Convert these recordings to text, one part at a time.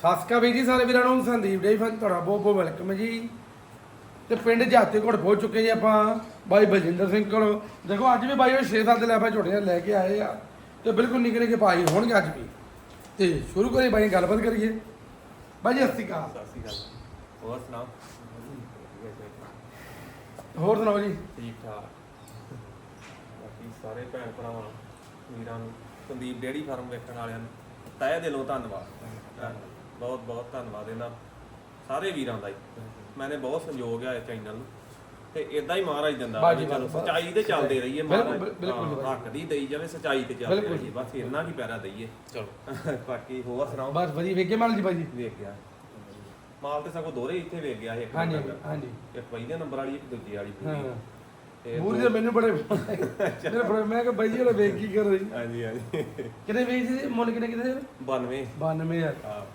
ਸਾਸਕਾ ਵੀ ਜੀ ਸਾਰੇ ਵੀਰਾਂ ਨੂੰ ਸੰਦੀਪ ਫਨ ਤੁਹਾਡਾ ਬਹੁਤ ਬਹੁਤ ਵੈਲਕਮ ਹੈ ਜੀ। ਤੇ ਪਿੰਡ ਜਾਤੇ ਕੋਟ ਪਹੁੰਚ ਚੁੱਕੇ ਜੀ ਆਪਾਂ ਬਾਈ ਬਲਜਿੰਦਰ ਸਿੰਘ ਕੋਲ। ਦੇਖੋ ਅੱਜ ਵੀ ਬਾਈ ਉਹ 6-7 ਲੈ ਝੋਟੀਆਂ ਲੈ ਕੇ ਆਏ ਆ। ਤੇ ਬਿਲਕੁਲ ਨਿੱਕੇ ਨਿੱਕੇ ਪਾਈ ਹੋਣਗੇ ਅੱਜ ਵੀ। ਤੇ ਸ਼ੁਰੂ ਕਰੀਏ ਬਾਈ ਗੱਲਬਾਤ ਕਰੀਏ। ਬਾਈ ਜੀ ਸਤਿ ਸ਼੍ਰੀ ਅਕਾਲ। ਸਤਿ ਸ਼੍ਰੀ ਅਕਾਲ। ਹੋਰ ਸੁਣਾਓ? ਹੋਰ ਸੁਣਾਓ ਜੀ? ਠੀਕ ਠਾਕ। ਬਾਕੀ ਸਾਰੇ ਭੈਣ ਭਰਾਵਾਂ ਨੂੰ, ਵੀਰਾਂ ਨੂੰ ਸੰਦੀਪ ਡੇਅਰੀ ਫਾਰਮ ਵੇਖਣ ਵਾਲਿਆਂ ਨੂੰ ਤਹਿ ਦਿਲੋਂ ਧੰਨਵਾਦ। ਬਹੁਤ ਬਹੁਤ ਧੰਨਵਾਦ ਇਹਨਾਂ ਸਾਰੇ ਵੀਰਾਂ ਦਾ ਹੀ। ਮੈਨੇ ਬਹੁਤ ਸੰਯੋਗ ਆ ਇਸ ਚੈਨਲ ਨੂੰ। ਤੇ ਇਦਾਂ ਹੀ ਮਹਾਰਾਜ ਦਿੰਦਾ ਬਾਜੀ ਵੀ ਚਲੋ ਬਾਜੀ। ਸਚਾਈ ਤੇ ਚੱਲਦੇ ਰਹੀਏ ਬਿਲਕੁਲ, ਮਹਾਰਾਜ। ਬਿਲਕੁਲ ਹਾਂ। ਹੱਕ ਦੀ ਦੇਈ ਜਾਵੇ ਸਚਾਈ ਤੇ ਚੱਲਦੇ ਬਿਲਕੁਲ। ਰਹੀਏ। ਬਸ ਇੰਨਾ ਕੀ ਪੈਰਾ ਦਈਏ। ਚਲੋ। ਬਾਕੀ ਹੋਰ ਸੁਣਾਓ? ਬਸ ਵਧੀਆ ਵੇਖੇ ਮਾਲ ਜੀ ਬਾਈ ਜੀ ਵੇਖ ਗਿਆ ਮਾਲ ਤੇ ਸਗੋਂ ਦੋਰੇ ਇੱਥੇ ਵੇਖ ਗਿਆ ਸੀ ਇੱਕ ਹਾਂਜੀ ਨੰਬਰ। ਹਾਂਜੀ। ਇੱਕ ਪਹਿਲੇ ਨੰਬਰ ਵਾਲੀ ਇੱਕ ਦੂਜੀ ਵਾਲੀ ਪੂਰੀ। ਹਾਂ। ਤੇ ਮੂਰੀ ਦੋ- ਦੇ ਮੈਨੂੰ ਬੜੇ ਮੇਰੇ ਬੜੇ ਮੈਂ ਕਿ ਬਾਈ ਜੀ ਉਹ ਵੇਖ ਕੀ ਕਰ ਰਹੀ ਹਾਂਜੀ ਹਾਂਜੀ। ਕਿੰਨੇ ਵੇਚ ਸੀ ਮੁੱਲ ਕਿੰਨੇ ਕਿੰਨੇ? 92 92000 ਹਾਂ।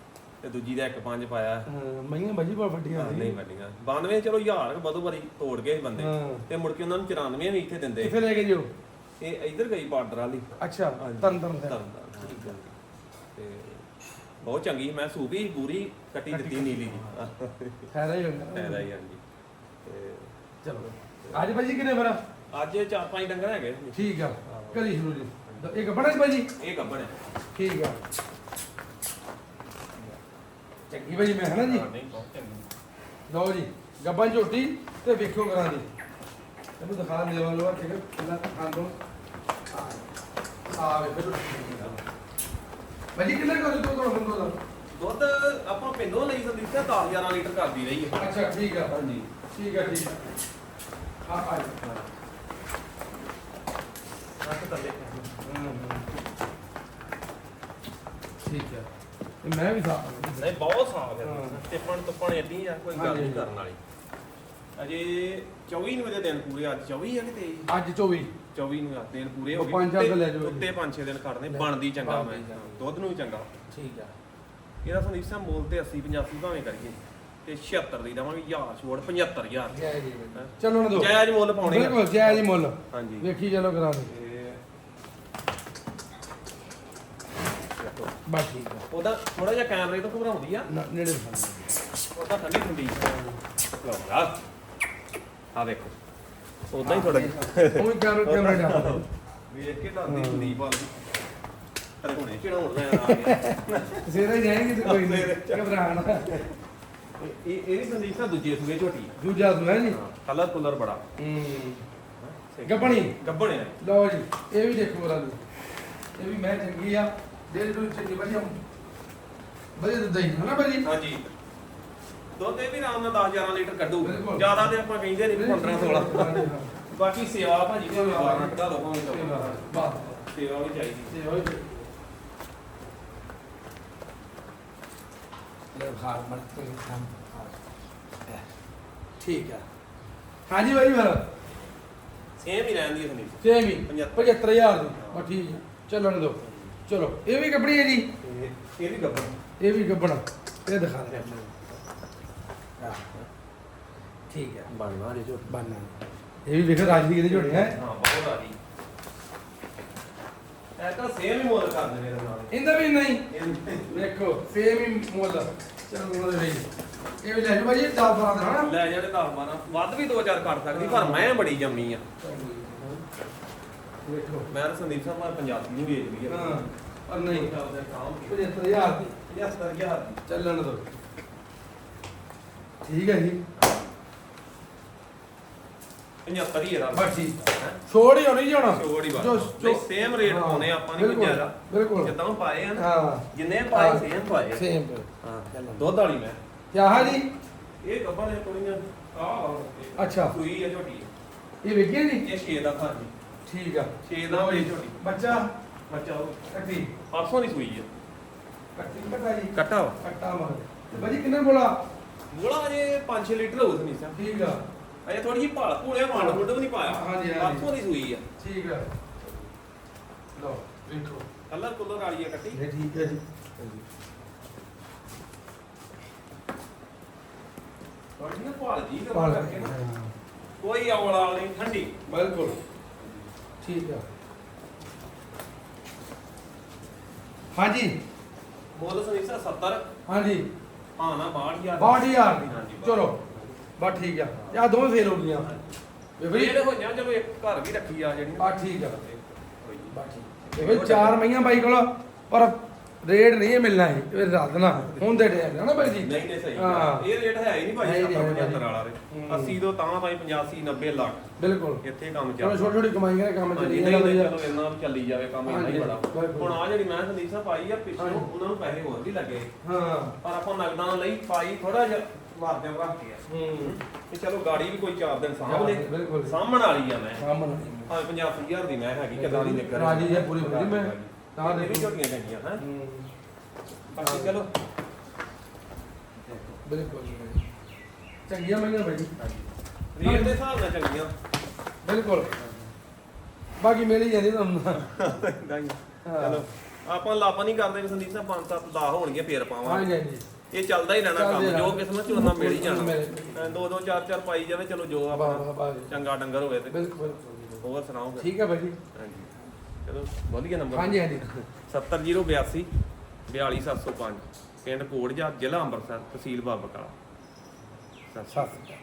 ਤੇ ਦੂਜੀ ਦਾ ਇੱਕ ਪੰਜ ਪਾਇਆ। ਹਾਂ ਮਈਆਂ ਬਾਜੀ ਬਹੁਤ ਵੱਡੀਆਂ ਸੀ। ਨਹੀਂ ਵੱਡੀਆਂ। 92 ਚਲੋ ਹਜ਼ਾਰ ਬਦੋ ਬਰੀ ਤੋੜ ਗਏ ਸੀ ਬੰਦੇ। ਹਾਂ। ਤੇ ਮੁੜ ਕੇ ਉਹਨਾਂ ਨੂੰ 94 ਵੀ ਇੱਥੇ ਦਿੰਦੇ। ਕਿੱਥੇ ਲੈ ਕੇ ਜਿਓ। ਇਹ ਇੱਧਰ ਗਈ ਬਾਰਡਰ ਵਾਲੀ। ਅੱਛਾ। ਤਰਨ ਤਰਨ ਠੀਕ ਹੈ। ਤੇ ਬਹੁਤ ਚੰਗੀ ਸੀ, ਮੈਂ ਸੂਬੀ ਪੂਰੀ ਕੱਟੀ ਦਿੱਤੀ ਨੀਲੀ ਦੀ ਫਾਇਦਾ ਹੀ ਹੁੰਦਾ ਫਾਇਦਾ ਹੀ ਹਾਂਜੀ। ਤੇ ਚਲੋ। ਅੱਜ ਬਾਜੀ ਕਿੰਨੇ ਫਿਰ ਅੱਜ ਚਾਰ ਪੰਜ ਡੰਗਰ ਹੈਗੇ। ਠੀਕ ਆ। ਕਰੀ ਸ਼ੁਰੂ ਜੀ। ਇੱਕ ਬੜਾ ਬਾਜੀ ਇਹ ਗੱਬਣ ਹੈ। ਠੀਕ ਆ। ਚੰਗੀ ਬਾਜੀ ਮੈਂ ਹਨਾ ਜੀ? ਹਾਂ, ਨਹੀਂ ਬਹੁਤ ਚੰਗੀ। ਲਓ ਜੀ ਗੱਬਾਂ ਝੋਟੀ ਤੇ ਵੇਖਿਓ ਕਰਾਂ ਦੀ। ਇਹਨੂੰ ਦਿਖਾ ਲੈਵਾ ਲੋ ਠੀਕ ਹੈ। ਪਹਿਲਾਂ ਖਾਣ ਦੋ ਆ। ਵੇ ਫਿਰ ਬਾਜੀ ਕਿੰਨਾ ਕਰ ਦੋ ਬੰਦੋ ਦਾ? ਦੁੱਧ ਆਪਾਂ ਪਿੰਡੋਂ ਲਈ ਸੰਦੀਪ ਤੇ 10 11 ਲੀਟਰ ਕਰਦੀ ਰਹੀ ਹੈ ਅੱਛਾ ਠੀਕ ਆ। ਹਾਂਜੀ। ਠੀਕ ਆ ਠੀਕ ਆ। ਆ ਆ ਜੀ। ਰੱਖ ਥੱਲੇ। ਠੀਕ ਹੈ ਤੇ ਮੈਂ ਵੀ ਸਾਫ਼ ਨਹੀਂ ਬਹੁਤ ਸਾਫ਼ ਹੈ। ਟਿੱਪਣ ਟੁੱਪਣ ਏਡੀ ਆ ਕੋਈ ਗੱਲ ਨਹੀਂ ਕਰਨ ਵਾਲੀ। ਅਜੇ 24 ਨੂੰ ਇਹਦੇ ਦਿਨ ਪੂਰੇ ਅੱਜ 24 ਹੈ ਕਿ 23 ਅੱਜ 24 24 ਨੂੰ ਆ ਦਿਨ ਪੂਰੇ ਹੋ ਗਏ। ਪੰਜ ਉੱਤੇ- ਲੈ ਜਾਓ। ਉੱਤੇ 5-6 ਦਿਨ ਕੱਢਨੇ। ਬਣਦੀ ਚੰਗਾ ਮੈਂ। ਦੁੱਧ ਨੂੰ ਵੀ ਚੰਗਾ। ਠੀਕ ਆ। ਇਹਦਾ ਸੰਦੀਪ ਸਾਹਿਬ ਮੋਲ ਤੇ 80 85 ਭਾਵੇਂ ਕਰੀਏ। ਤੇ 76 ਦੀ ਦਵਾਂਗੇ ਹਜ਼ਾਰ ਛੋੜ 75000 ਜੈ ਜੀ ਚਲੋ ਨਾ ਦੋ। ਜਾਇਜ਼ ਮੁੱਲ ਪਾਉਣੇ ਆ। ਬਿਲਕੁਲ ਜੈ ਜੀ ਮੁੱਲ। ਹਾਂਜੀ। ਵੇਖੀ ਚਲੋ ਕਰਾ ਦੇ ਤੇ। ਬਸ ਠੀਕ ਆ। ਉਹਦਾ ਥੋੜਾ ਜਿਹਾ ਕੈਮਰੇ ਤੋਂ ਘਬਰਾਉਂਦੀ ਆ। ਨਾ- ਨੇੜੇ ਦਿਖਾ ਉਹਦਾ ਠੰਡੀ ਠੰਡੀ ਲਓ ਆ ਆ ਦੇਖੋ। ਉਦਾਂ ਹੀ ਥੋੜਾ ਜਿਹਾ ਉਹ ਵੀ ਕੈਮਰਾ ਕੈਮਰਾ ਜਾ ਵੇਖ ਕੇ ਡਰਦੀ ਸੰਦੀਪ ਵਾਲੀ ਅਰੇ ਹੁਣੇ ਚੜਾਉਣ ਲੈਣ ਆ ਗਿਆ ਸੇਰਾ ਹੀ ਜਾਏਗੀ ਤੇ ਕੋਈ ਨਹੀਂ। ਘਬਰਾਣਾ ਇਹ ਇਹ ਵੀ ਸੰਦੀਪ ਸਾਹਿਬ ਦੂਜੇ ਸੂਏ ਝੋਟੀ ਦੂਜਾ ਤੂੰ ਹੈ ਜੀ ਕਲਰ ਕੁਲਰ ਬੜਾ। ਹੂੰ। ਗੱਬਣੀ। ਗੱਬਣ ਲਓ ਜੀ ਇਹ ਵੀ ਦੇਖੋ ਰਾ ਇਹ ਵੀ ਮੈਂ ਚੰਗੀ ਆ। ਡੇਢ ਦੋ ਚੰਗੀ ਵਧੀਆ। ਵਧੀਆ ਦੁੱਧ ਹੀ ਹੈ ਨਾ ਭਾਜੀ ਹਾਂਜੀ। ਦੁੱਧ ਇਹ ਵੀ ਆਰਾਮ ਨਾਲ 10 11 ਲੀਟਰ ਕੱਢੂ। ਬਿਲਕੁਲ। ਜ਼ਿਆਦਾ ਤੇ ਆਪਾਂ ਕਹਿੰਦੇ ਨਹੀਂ 15 16 ਹਾਂਜੀ, ਹਾਂ। ਬਾਕੀ ਸੇਵਾ ਭਾਜੀ ਦੇ ਵਾਰਨ ਕਢਾ ਲਓ ਭਾਵੇਂ ਸੇਵਾ, ਚਲੋ। ਬਸ। ਸੇਵਾ ਵੀ ਚਾਹੀਦੀ। ਸੇਵਾ ਹੀ ਲੈ ਖਾਰ ਮੜ ਕੇ ਕੰਮ ਠੀਕ ਆ। ਹਾਂਜੀ ਭਾਈ ਮੇਰਾ ਸੇਮ ਹੀ ਰਹਿੰਦੀ ਹੈ ਸੰਦੀਪ ਸੇਮ ਹੀ। ਪਝੱਤਰ। 75000 ਦੀ। ਬਸ ਠੀਕ ਹੈ ਚੱਲਣ ਦਿਓ। ਚਲੋ ਇਹ ਵੀ ਕੱਪੜੀ ਹੈ ਜੀ? ਇਹ ਵੀ ਗੱਬਣ ਇਹ ਵੀ ਗੱਬਣਾ ਇਹ ਦਿਖਾ ਦੇ। ਠੀਕ ਹੈ। ਬਣਨਾ ਜੇ ਝੋਟੀ ਬੰਨਾ ਇਹ ਵੀ ਵੇਖੋ ਰਾਜਦੀ ਦੇ ਝੋੜੇ ਹੈ? ਹਾਂ ਬਹੁਤ ਆ ਜੀ ਇਹ ਤਾਂ ਸੇਮ ਹੀ ਮੁੱਲ ਕਰ ਦਿੰਦੇ ਨੇ ਨਾਲ। ਇਹਦਾ ਵੀ ਨਹੀਂ ਇਹ- ਵੇਖੋ ਸੇਮ ਹੀ। ਮੁੱਲ। ਚਲੋ ਉਹਦੇ ਲਈ। ਇਹ ਵੀ ਲੈ ਜਾਓ ਭਾਜੀ 10 12 ਦਾ ਹਨਾ ਲੈ ਜਿਹੜੇ 10 12 ਵੱਧ ਵੀ 2000 ਕਰ ਸਕਦੀ ਪਰ ਮੈਂ ਬੜੀ ਜੰਮੀ ਆ। ਵੇਖੋ ਮੈਂ ਤਾਂ ਸੰਦੀਪ ਸਾਹਿਬ ਮੈਂ ਪੰਜਾਬੀ ਨਹੀਂ ਵੇਚਦੀ ਆ। ਹਾਂ। ਪਰ ਨਹੀਂ ਆਪਦੇ ਕੰਮ 75000 ਦੀ। 75000 ਦੀ। ਚੱਲਣ ਦੋ। ਠੀਕ ਹੈ ਜੀ। 75 ਹੀ ਇਹਦਾ ਬਸ ਠੀਕ। ਛੋੜ ਹੀ ਹੋਣੀ ਜੀ ਹੁਣ। ਛੋੜ ਹੀ ਬਸ। ਜੋ- ਨਹੀਂ, rate ਹਾਂ, ਪਾਉਣੇ ਆਪਾਂ ਨੀ ਕੋਈ ਜ਼ਿਆਦਾ। ਬਿਲਕੁਲ। ਜਿੱਦਾਂ ਉਹ ਪਾਏ ਆ ਨਾ ਹਾਂ। ਜਿੰਨੇ ਪਾਏ ਸੇਮ ਪਾਏ। ਸੇਮ ਹਾਂ ਦੁੱਧ ਵਾਲੀ ਮੈਂ। ਕਿਆ ਹੈ ਜੀ? ਇਹ ਗੱਬਾਂ ਨੇ ਕੁੜੀਆਂ। ਆ ਅੱਛਾ। ਸੂਈ ਆ ਝੋਟੀ ਇਹ ਵੇਖਿਆ ਜੀ? ਇਹ 6 ਦਾ ਖਾਣੀ ਠੀਕ ਆ। 6 ਦਾ ਬੜੀ ਝੋਟੀ ਬੱਚਾ। ਬੱਚਾ ਉਹ। ਕੱਟੀ। ਪਰਸੋਂ ਦੀ ਸੂਈ ਆ ਕੱਟੀ ਕੱਟਾ ਜੀ। ਕੱਟਾ ਵਾ। ਕੱਟਾ ਮਰ ਤੇ ਬਾਜੀ ਕਿੰਨੇ ਬੋਲਾ? ਬੋਲਾ ਅਜੇ 5-6 ਲੀਟਰ ਹੋਊ ਨਹੀਂ ਸਾ ਠੀਕ ਆ। ਅਜੇ ਥੋੜੀ ਜਿਹੀ ਭਾਲ ਭੂਲੇ ਮਾਲ ਮੁੱਢ ਵੀ ਨਹੀਂ ਪਾਇਆ। ਹਾਂਜੀ, ਹਾਂਜੀ। ਪਰਸੋਂ ਦੀ ਸੂਈ ਆ। ਠੀਕ ਆ। ਲਓ ਵੇਖੋ। ਕਲਰ ਕੁਲਰ ਵਾਲੀ ਆ ਕੱਟੀ। ਇਹ ਠੀਕ ਹੈ ਜੀ। ਥੋੜੀ ਨਾ ਭਾਲ ਜੀ। ਕਰਕੇ ਨਾ। ਕੋਈ ਔਲਾ ਨਹੀਂ ਠੰਡੀ। ਬਿਲਕੁਲ। ਠੀਕ ਆ ਹਾਂਜੀ। ਮੁੱਲ ਸੁਨੀਸਾ 70 ਹਾਂਜੀ। ਹਾਂ ਨਾ 62000 62000 ਦੀ। ਹਾਂਜੀ, ਚਲੋ। ਬਸ ਠੀਕ ਆ। ਆ ਦੋਵੇਂ ਫੇਲ ਹੋ ਗਈਆਂ। ਬੇਬੀ ਜਿਹੜੇ ਹੋਈਆਂ ਚਲੋ ਇੱਕ ਘਰ ਵੀ ਰੱਖੀ ਆ ਜਿਹੜੀ ਆ ਠੀਕ ਆ। ਬਸ ਠੀਕ। ਚਾਰ ਮਈਆਂ ਬਾਈ ਕੋਲ ਪਰ ਰੇਟ ਨਹੀਂ ਇਹ ਮਿਲਣਾ ਹੈ ਇਹ ਦੱਸ ਦੇਣਾ ਹੁਣ ਦੇ ਟਾਈਮ ਹੈ ਨਾ ਬਾਈ ਜੀ। ਨਹੀਂ ਨਹੀਂ ਸਹੀ ਹਾਂ। ਇਹ ਰੇਟ ਹੈ ਹੀ ਨਹੀਂ ਹੈ ਭਾਈ ਹੀ ਨਹੀਂ, 70 ਹੈ ਹੀ 75 ਵਾਲਾ ਰੇ ਹੂੰ। 80 ਤੋਂ ਤਾਂ ਭਾਈ 85 90 ਲੱਖ। ਬਿਲਕੁਲ। ਇੱਥੇ ਕੰਮ ਚਲੋ ਚੱਲ ਛੋਟੀ ਛੋਟੀ ਕਮਾਈਆਂ ਦਾ ਕੰਮ ਹਾਂਜੀ, ਚੱਲੀ ਨਹੀਂ ਜਾਂਦਾ ਨਹੀਂ, ਚਲੋ ਇੰਨਾ ਚੱਲੀ ਜਾਵੇ ਕੰਮ ਇੰਨਾ ਹੀ ਹਾਂਜੀ, ਬੜਾ। ਬਿਲਕੁਲ। ਹੁਣ ਆ ਜਿਹੜੀ ਮੈਂ ਸੰਦੀਪ ਸਾਹਿਬ ਪਾਈ ਆ ਪਿੱਛੋਂ ਹਾਂਜੀ। ਉਹਨਾਂ ਨੂੰ ਪੈਸੇ ਹੋਰ ਵੀ ਲੱਗੇ। ਹਾਂ। ਪਰ ਆਪਾਂ ਨਗਦਾਂ ਲਈ ਪਾਈ ਥੋੜਾ ਜਿਹਾ ਮਾਰਦੇ ਰੱਖ ਕੇ ਆ। ਹੂੰ। ਕਿ ਚਲੋ ਗਾੜੀ ਵੀ ਕੋਈ 4 ਦਿਨ ਸਾਂਭ ਲੈ। ਬਿਲਕੁਲ। ਸਾਂਭਣ ਵਾਲੀ ਆ ਮੈਂ। ਸਾਹਮਣੇ ਹਾਂ 50000 ਦੀ ਮੈਂ ਹੈਗੀ ਕਿਦਾਂ ਦੀ ਨਿਕਲ ਰਾਜੀ ਹੈ ਪੂਰੀ ਪੂਰੀ ਮੈਂ। ਤਾਂ ਤਾਂ ਇਹ ਵੀ। ਝੋਟੀਆਂ ਚੰਗੀਆਂ ਹੈ? ਬਾਕੀ ਚਲੋ। ਬਿਲਕੁਲ ਚੰਗੀਆਂ ਮਈਆਂ ਬਾਈ। ਰੇਟ ਦੇ ਹਿਸਾਬ ਨਾਲ ਚੰਗੀਆਂ। ਬਿਲਕੁਲ। ਬਾਕੀ ਮਿਲ ਹੀ ਜਾਂਦੀ ਤੁਹਾਨੂੰ ਹਾਂ। ਚਲੋ। ਆਪਾਂ ਲਾਪਾ ਨਹੀਂ ਕਰਦੇ ਵੀ ਸੰਦੀਪ ਸਾਹਿਬ 5 7 10 ਹੋਣਗੇ ਫੇਰ ਪਾਵਾਂਗੇ। ਹਾਂਜੀ ਹਾਂਜੀ। ਇਹ ਚੱਲਦਾ ਹੀ ਰਹਿਣਾ ਚੱਲਦੇ ਕੰਮ ਜੋ। ਕਿਸਮਤ ਚ ਉਹਨਾਂ ਮਿਲ ਹੀ ਜਾਣਾ। ਮਿਲ- ਐਂ ਦੋ ਦੋ ਚਾਰ ਚਾਰ ਪਾਈ ਜਾਵੇ ਚਲੋ ਜੋ ਵਾਹ ਚੰਗਾ ਡੰਗਰ ਹੋਵੇ ਤੇ। ਬਿਲਕੁਲ ਬਿਲਕੁਲ। ਹੋਰ ਸੁਣਾਓ ਫਿਰ ਠੀਕ ਹੈ ਬਾਈ ਜੀ। ਹਾਂਜੀ। ਚਲੋ ਵਧੀਆ ਨੰਬਰ ਹਾਂਜੀ ਹਾਂਜੀ। 70082 42705 ਪਿੰਡ ਕੋੜਜਾ ਜ਼ਿਲ੍ਹਾ ਅੰਮ੍ਰਿਤਸਰ ਤਹਿਸੀਲ ਬਾਬਾ ਕਾਲਾ ਸਤਿ ਸ਼੍ਰੀ ਅਕਾਲ। ਸਤਿ ਸ਼੍ਰੀ ਅਕਾਲ।